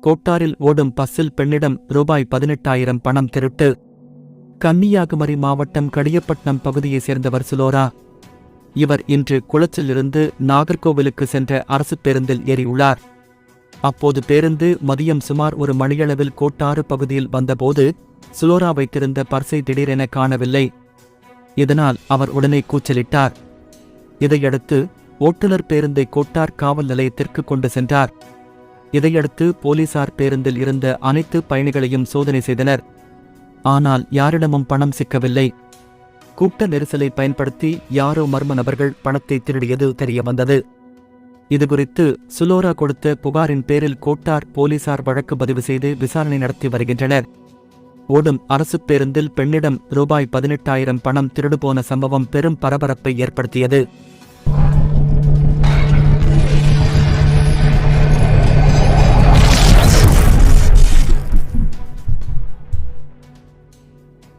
கோட்டாரில் ஓடும் பஸ்ஸில் பெண்ணிடம் ரூபாய் பதினெட்டாயிரம் பணம் திருட்டு. கன்னியாகுமரி மாவட்டம் கடியப்பட்டினம் பகுதியைச் சேர்ந்தவர் சுலோரா. இவர் இன்று குளச்சிலிருந்து நாகர்கோவிலுக்கு சென்ற அரசு பேருந்தில் ஏறியுள்ளார். அப்போது பேருந்து மதியம் சுமார் ஒரு மணியளவில் கோட்டாறு பகுதியில் வந்தபோது சுலோரா வைத்திருந்த பர்சை திடீரென காணவில்லை. இதனால் அவர் உடனே கூச்சலிட்டார். இதையடுத்து ஓட்டுநர் பேருந்தை கோட்டார் காவல் நிலையத்திற்கு கொண்டு சென்றார். இதையடுத்து போலீசார் பேருந்தில் இருந்த அனைத்து பயணிகளையும் சோதனை செய்தனர். ஆனால் யாரிடமும் பணம் சிக்கவில்லை. கூட்ட நெரிசலை பயன்படுத்தி யாரோ மர்ம நபர்கள் பணத்தை திருடியது தெரியவந்தது இதுகுறித்து சுலோரா கொடுத்த புகாரின் பேரில் கோட்டார் போலீசார் வழக்கு பதிவு செய்து விசாரணை நடத்தி வருகின்றனர். ஓடும் அரசு பேருந்தில் பெண்ணிடம் ரூபாய் பதினெட்டாயிரம் பணம் திருடுபோன சம்பவம் பெரும் பரபரப்பை ஏற்படுத்தியது.